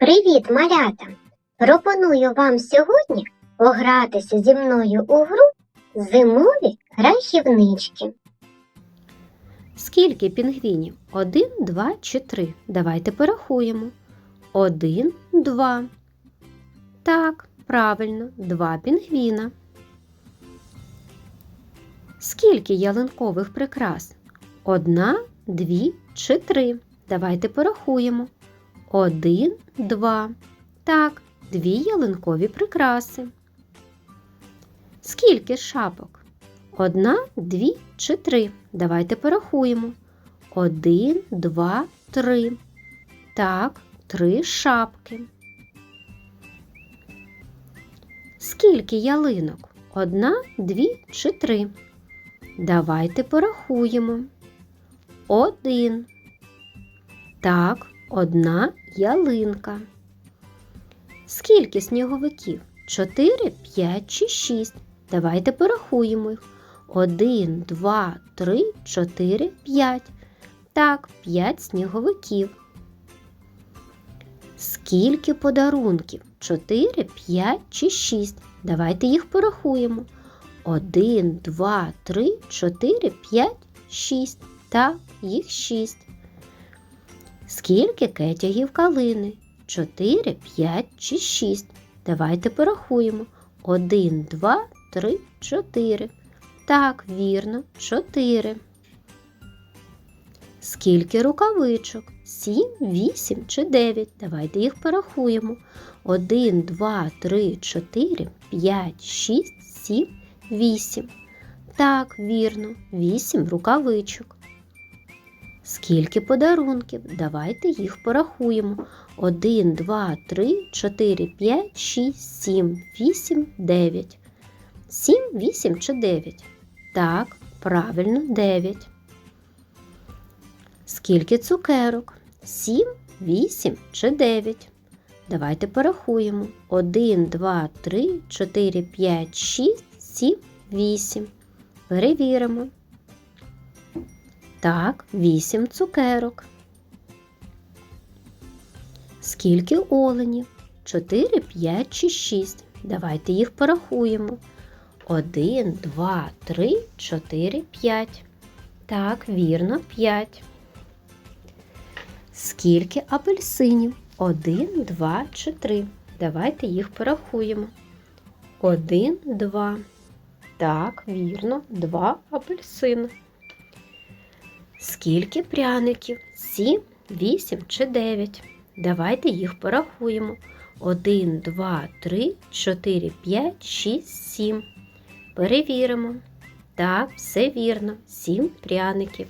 Привіт, малята! Пропоную вам сьогодні погратися зі мною у гру Зимові рахівнички. Скільки пінгвінів? Один, два чи три? Давайте порахуємо. Один, два. Так, правильно, два пінгвіна. Скільки ялинкових прикрас? Одна, дві чи три? Давайте порахуємо. Один, два. Так, дві ялинкові прикраси. Скільки шапок? Одна, дві чи три. Давайте порахуємо. Один, два, три. Так, три шапки. Скільки ялинок? Одна, дві чи три. Давайте порахуємо. Один. Так, одна ялинка. Скільки сніговиків? Чотири, п'ять чи шість. Давайте порахуємо їх. Один, два, три, чотири, п'ять. Так, п'ять сніговиків. Скільки подарунків? Чотири, п'ять чи шість. Давайте їх порахуємо. Один, два, три, чотири, п'ять, шість. Так, їх шість. Скільки кетягів калини? Чотири, п'ять чи шість. Давайте порахуємо. Один, два, три, чотири. Так, вірно, чотири. Скільки рукавичок? Сім, вісім чи дев'ять. Давайте їх порахуємо. Один, два, три, чотири, п'ять, шість, сім, вісім. Так, вірно, вісім рукавичок. Скільки подарунків? Давайте їх порахуємо. Один, два, три, чотири, п'ять, шість, сім, вісім, дев'ять. Сім, вісім чи дев'ять? Так, правильно, дев'ять. Скільки цукерок? Сім, вісім чи дев'ять? Давайте порахуємо. Один, два, три, чотири, п'ять, шість, сім, вісім. Перевіримо. Так, вісім цукерок. Скільки оленів? Чотири, п'ять чи шість. Давайте їх порахуємо. Один, два, три, чотири, п'ять. Так, вірно, п'ять. Скільки апельсинів? Один, два чи три. Давайте їх порахуємо. Один, два. Так, вірно, два апельсини. Скільки пряників? Сім, вісім чи дев'ять. Давайте їх порахуємо. Один, два, три, чотири, п'ять, шість, сім. Перевіримо. Так, все вірно. Сім пряників.